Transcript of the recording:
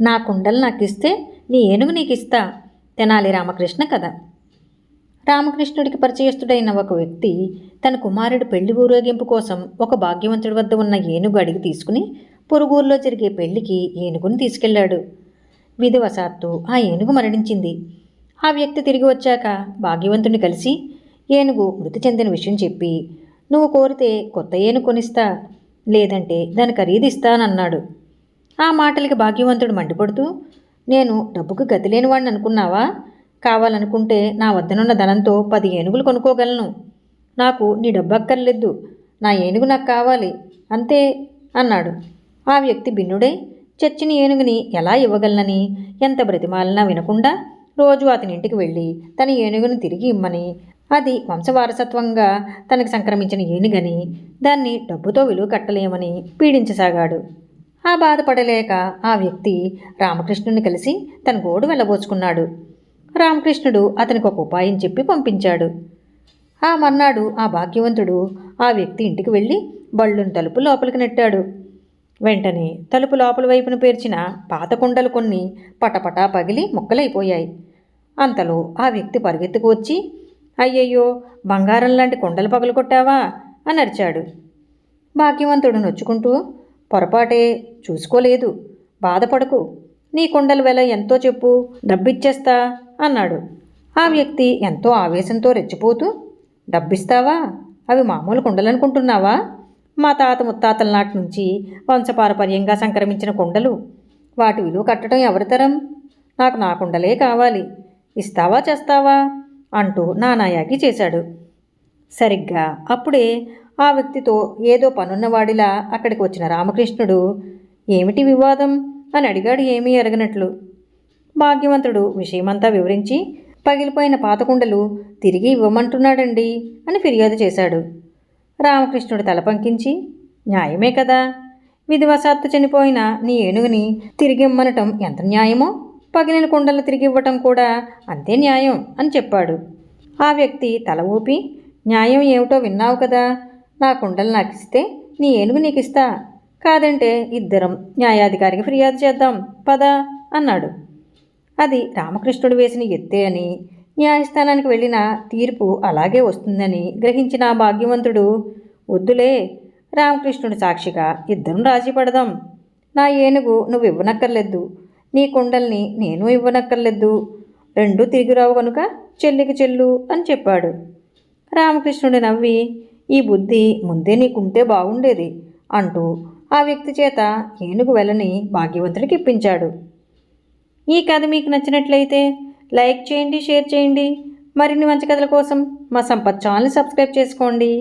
నా కుండలు నాకు ఇస్తే నీ ఏనుగు నీకు ఇస్తా తెనాలి రామకృష్ణ కథ. రామకృష్ణుడికి పరిచయస్తుడైన ఒక వ్యక్తి తన కుమారుడు పెళ్ళి ఊరేగింపు కోసం ఒక భాగ్యవంతుడి వద్ద ఉన్న ఏనుగు అడిగి తీసుకుని పొరుగురులో జరిగే పెళ్ళికి ఏనుగుని తీసుకెళ్ళాడు విధివశాత్తు ఆ ఏనుగు మరణించింది. ఆ వ్యక్తి తిరిగి వచ్చాక భాగ్యవంతుని కలిసి ఏనుగు మృతి చెందిన విషయం చెప్పి నువ్వు కోరితే కొత్త ఏనుగు కొనిస్తా లేదంటే దాని ఖరీదిస్తానన్నాడు ఆ మాటలకి భాగ్యవంతుడు మండిపడుతూ నేను డబ్బుకు గతి లేనివాడిని అనుకున్నావా? కావాలనుకుంటే నా వద్దనున్న ధనంతో పది ఏనుగులు కొనుక్కోగలను. నాకు నీ డబ్బు అక్కర్లేదు నా ఏనుగు నాకు కావాలి. అంతే అన్నాడు. ఆ వ్యక్తి భిన్నుడై చచ్చిన ఏనుగుని ఎలా ఇవ్వగలనని? ఎంత బ్రతిమాలినా వినకుండా రోజు అతని ఇంటికి వెళ్ళి తన ఏనుగును తిరిగి ఇమ్మని. అది వంశవారసత్వంగా తనకు సంక్రమించిన ఏనుగని దాన్ని డబ్బుతో విలువ కట్టలేమని పీడించసాగాడు. ఆ బాధపడలేక ఆ వ్యక్తి రామకృష్ణుని కలిసి తన గోడు వెళ్ళబోచుకున్నాడు. రామకృష్ణుడు అతనికి ఒక ఉపాయం చెప్పి పంపించాడు. ఆ మర్నాడు ఆ భాగ్యవంతుడు ఆ వ్యక్తి ఇంటికి వెళ్ళి బళ్ళును తలుపు లోపలికి నెట్టాడు. వెంటనే తలుపు లోపల వైపున పేర్చిన పాత కుండలు కొన్ని పటపటా పగిలి ముక్కలైపోయాయి. అంతలో ఆ వ్యక్తి పరిగెత్తుకు వచ్చి అయ్యయ్యో బంగారం లాంటి కుండలు పగలగొట్టావా? అని అరిచాడు. భాగ్యవంతుడు నొచ్చుకుంటూ పొరపాటే చూసుకోలేదు. బాధపడకు. నీ కుండల వెల ఎంతో చెప్పు. డబ్బిచ్చేస్తా అన్నాడు. ఆ వ్యక్తి ఎంతో ఆవేశంతో రెచ్చిపోతూ డబ్బిస్తావా? అవి మామూలు కుండలనుకుంటున్నావా? మా తాత ముత్తాతల నాటి నుంచి వంశపారపర్యంగా సంక్రమించిన కుండలు. వాటి విలువ కట్టడం ఎవరితరం నాకు నా కుండలే కావాలి. ఇస్తావా చేస్తావా? అంటూ నానాయాగి చేశాడు. సరిగ్గా అప్పుడే ఆ వ్యక్తితో ఏదో పనున్నవాడిలా అక్కడికి వచ్చిన రామకృష్ణుడు ఏమిటి వివాదం? అని అడిగాడు ఏమీ ఎరగనట్లు భాగ్యవంతుడు విషయమంతా వివరించి పగిలిపోయిన పాతకుండలు తిరిగి ఇవ్వమంటున్నాడండి అని ఫిర్యాదు చేశాడు. రామకృష్ణుడు తల పంకించి న్యాయమే కదా? విధివశాత్తు చనిపోయిన నీ ఏనుగుని తిరిగి ఇమ్మనటం ఎంత న్యాయమో? పగిలిన కుండలు తిరిగి ఇవ్వటం కూడా అంతే న్యాయం అని చెప్పాడు. ఆ వ్యక్తి తల ఊపి న్యాయం ఏమిటో విన్నావు కదా? నా కుండలు నాకు ఇస్తే నీ ఏనుగు నీకు ఇస్తా కాదంటే ఇద్దరం న్యాయాధికారికి ఫిర్యాదు చేద్దాం. పద అన్నాడు. అది రామకృష్ణుడు వేసిన ఎత్తే అని న్యాయస్థానానికి వెళ్ళిన తీర్పు అలాగే వస్తుందని గ్రహించిన భాగ్యవంతుడు వద్దులే రామకృష్ణుడు సాక్షిగా ఇద్దరం రాజీ పడదాం. నా ఏనుగు నువ్వు ఇవ్వనక్కర్లేదు నీ కుండల్ని నేను ఇవ్వనక్కర్లేదు. రెండూ తిరిగిరావు కనుక చెల్లికి చెల్లు అని చెప్పాడు. రామకృష్ణుడు నవ్వి ఈ బుద్ధి ముందే నీకుంటే బాగుండేది అంటూ ఆ వ్యక్తి చేత ఏనుగు వెళ్ళని భాగ్యవంతుడికి ఇప్పించాడు. ఈ కథ మీకు నచ్చినట్లయితే లైక్ చేయండి షేర్ చేయండి. మరిన్ని మంచి కథల కోసం మా సంపత్ ఛానల్ని సబ్స్క్రైబ్ చేసుకోండి.